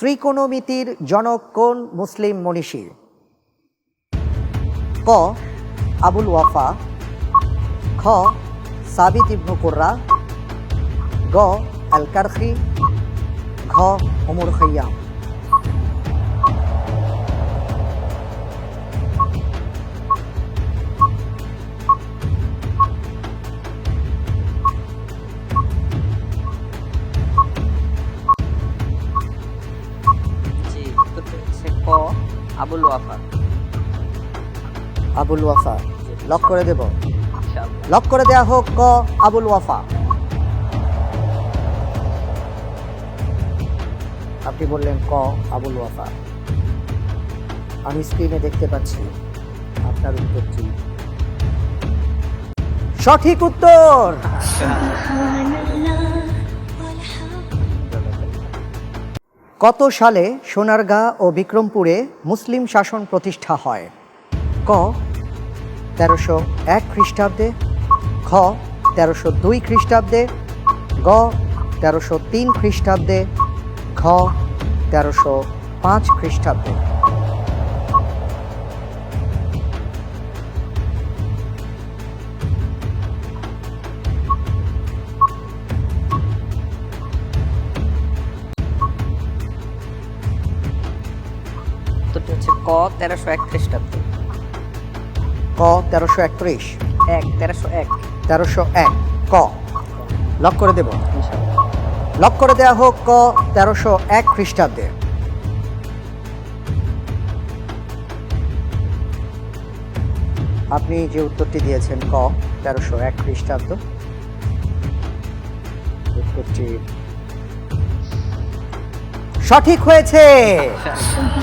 ত্রিকোণমিতির জনক কোন মুসলিম মনীষী ক, আবুল ওয়াফা। খ, সাবিত ইবনু কুর্রা। গ আল কারখি ঘ, ওমর খৈয়াম। ক Abul Wafa Abul Wafa lock করে দেব। লক করে দেয়া হোক ক আবুল ওয়াফা আপনি বললেন ক আবুল ওয়াফা আমি স্ক্রিনে দেখতে পাচ্ছি আপনার উত্তরটি সঠিক উত্তর! কত সালে সোনারগাঁ ও বিক্রমপুরে মুসলিম শাসন প্রতিষ্ঠা হয়? ক, তেরোশো এক খ্রিস্টাব্দে, খ, তেরোশো দুই খ্রিস্টাব্দে, গ, তেরোশো তিন খ্রিস্টাব্দে খ তেরোশো পাঁচ খ্রিস্টাব্দে। ক তেরোশো এক খ্রিস্টাব্দ। ক তেরোশো একত্রিশ। এক তেরোশো এক। তেরোশো এক ক। লক করে দেব। লক করে দেয়া হোক ক তেরোশো এক খ্রিস্টাব্দে। আপনি যে উত্তরটি দিয়েছেন ক তেরোশো এক খ্রিস্টাব্দ। উত্তরটি সঠিক হয়েছে।